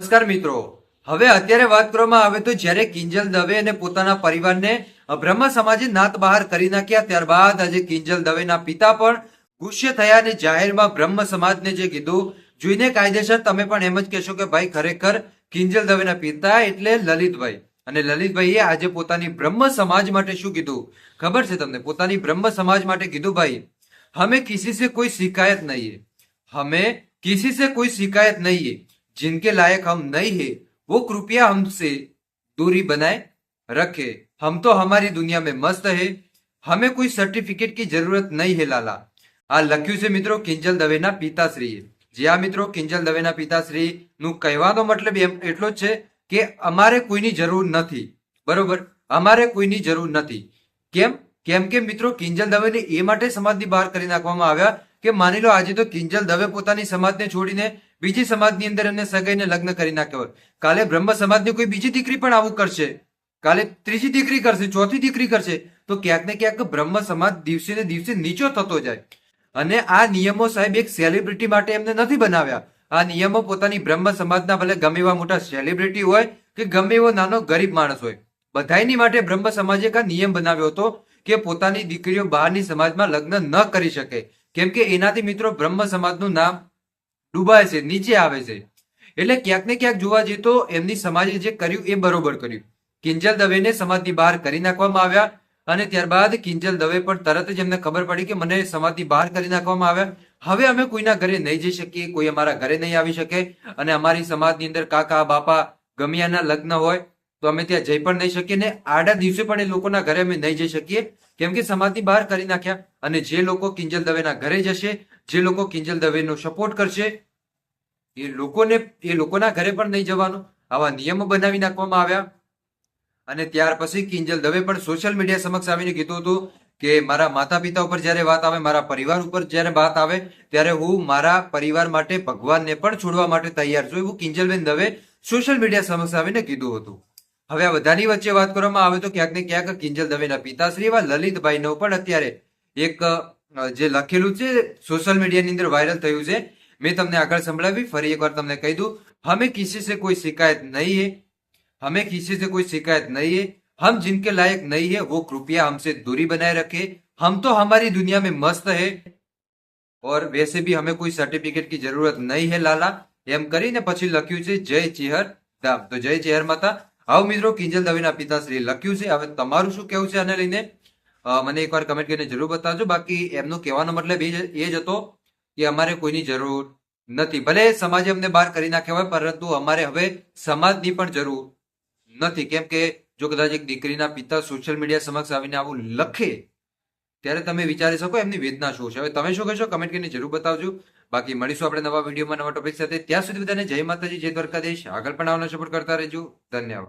નમસ્કાર મિત્રો. હવે અત્યારે વાત કરવામાં આવે તો જ્યારે કિંજલ દવે અને પોતાના પરિવારને બ્રહ્મ સમાજે નાત બહાર કરી નાખ્યા, ત્યારબાદ આજે કિંજલ દવેના પિતા પણ ગુસ્સે થયા અને જાહેરમાં બ્રહ્મ સમાજને જે કીધું, જોઈને કાયદેસર તમે પણ એમ જ કહેશો કે ભાઈ, ખરેખર કિંજલ દવેના પિતા એટલે લલિતભાઈ. અને લલિતભાઈએ આજે પોતાની બ્રહ્મ સમાજ માટે શું કીધું? ખબર છે તમને? પોતાની બ્રહ્મ સમાજ માટે કીધું, ભાઈ, હમે કિસી સે કોઈ શિકાયત નહીં હમે કિસી સે કોઈ શિકાયત નહીં जिनके लायक हम नहीं है वो कृपया हमसे दूरी बनाए रखे हम तो हमारी दुनिया में मस्त है हमें कोई सर्टिफिकेट की जरूरत नहीं है लाला આ લખ્યું છે મિત્રો કિંજલ દવેના પિતાશ્રીએ જે આ મિત્રો કિંજલ દવેના પિતાશ્રી નું કહેવાનો મતલબ એમ એટલો જ છે કે અમારે કોઈની જરૂર નથી બરોબર અમારે કોઈની જરૂર નથી કેમ કેમ કે મિત્રો કિંજલ દવેને એ માટે સમાજની બહાર કરી નાખવામાં આવ્યા કે માની લો આજે તો કિંજલ દવે પોતાની સમાજને છોડીને બીજી સમાજની અંદર એમને સગાઈને લગ્ન કરી નાખ્યો હોય. કાલે બ્રહ્મ સમાજની કોઈ બીજી દીકરી પણ આવું કરશે? કાલે ત્રીજી દીકરી કરશે, ચોથી દીકરી કરશે? તો ક્યાંક ને ક્યાંક બ્રહ્મ સમાજ દિવસે ને દિવસે નીચો થતો જાય. અને આ નિયમો સાહેબ એક સેલિબ્રિટી માટે એમને નથી બનાવ્યા. આ નિયમો પોતાની બ્રહ્મ સમાજના ભલે ગમે એવા મોટા સેલિબ્રિટી હોય કે ગમે એવો નાનો ગરીબ માણસ હોય. બધાયની માટે બ્રહ્મ સમાજે એક નિયમ બનાવ્યો હતો કે પોતાની દીકરીઓ બહારની સમાજમાં લગ્ન ન કરી શકે. કેમ કે એનાથી મિત્રો બ્રહ્મ સમાજનું નામ ડૂબાય છે, નીચે આવે છે. એટલે ક્યાંક ને ક્યાંક જોવા જઈએ તો એમની સમાજે જે કર્યું એ બરોબર કર્યું. કિંજલ દવેને સમાજની બહાર કરી નાખવામાં આવ્યા અને ત્યારબાદ કિંજલ દવે પણ તરત જ એમને ખબર પડી કે મને સમાજની બહાર કરી નાખવામાં આવ્યા. હવે અમે કોઈના ઘરે નહીં જઈ શકીએ, કોઈ અમારા ઘરે નહીં આવી શકે અને અમારી સમાજની અંદર કાકા, બાપા ગમિયાના લગ્ન હોય તો અમે ત્યાં જઈ પણ નહીં શકીએ ને આડા દિવસે પણ એ લોકોના ઘરે અમે નહીં જઈ શકીએ. કેમ કે સમાજની બહાર કરી નાખ્યા અને જે લોકો કિંજલ દવેના ઘરે જશે, જે લોકો કિંજલ દવેનો સપોર્ટ કરશે એ લોકોને, એ લોકોના ઘરે પણ નહીં જવાનું. આવા નિયમો બનાવી નાખવામાં આવ્યા. અને ત્યાર પછી કિંજલ દવે પણ સોશિયલ મીડિયા સમક્ષ આવીને કીધું હતું કે મારા માતા પિતા ઉપર જ્યારે વાત આવે, મારા પરિવાર ઉપર જ્યારે વાત આવે, ત્યારે હું મારા પરિવાર માટે ભગવાનને પણ છોડવા માટે તૈયાર છું એવું કિંજલબેન દવે સોશિયલ મીડિયા સમક્ષ આવીને કીધું હતું. હવે આ બધાની વચ્ચે વાત કરવામાં આવે તો ક્યાંક ને ક્યાંક કિંજલ દવેના પિતાશ્રી એવા લલિતભાઈનો પણ અત્યારે એક જે લખેલું છે સોશિયલ મીડિયાની અંદર વાયરલ થયું છે. મેં તમને આગળ સંભળાવી ફરી એકવાર તમને કહી દઉં હમે કિસી સે કોઈ શિકાયત નહીં है हमें किसी से कोई शिकायत नहीं है हम जिनके लायक नहीं है वो कृपया हमसे दूरी बनाए रखे हम तो हमारी दुनिया में मस्त है और वैसे भी हमें कोई सर्टिफिकेट की जरूरत नहीं है लाला એમ કરીને પછી લખ્યું છે જય ચેહર ધામ તો જય ચેહર માતા આવો મિત્રો કિંજલ દવેના પિતાશ્રી લખ્યું છે હવે તમારું શું કેવું છે આને લઈને અ, મને એકવાર કમેન્ટ કરીને જરૂર બતાવજો બાકી એમનો કહેવાનો મતલબ એ જ એ જ હતો કે અમારે કોઈની જરૂર નથી. ભલે સમાજે અમને બહાર કરી નાખ્યા હોય, પરંતુ અમારે હવે સમાજની પણ જરૂર નથી. કેમ કે જો કદાચ એક દીકરીના પિતા સોશિયલ મીડિયા સમક્ષ આવીને આવું લખે, ત્યારે તમે વિચારી શકો એમની વેદના શું છે. હવે તમે શું કહેશો? કમેન્ટ કરીને જરૂર બતાવજો. બાકી મળીશું આપણે નવા વિડીયોમાં નવા ટોપિક સાથે. ત્યાં સુધી બધાને જય માતાજી, જય દ્વારકાધીશ. આગળ પણ આવવાનો સપોર્ટ કરતા રહેજો. ધન્યવાદ.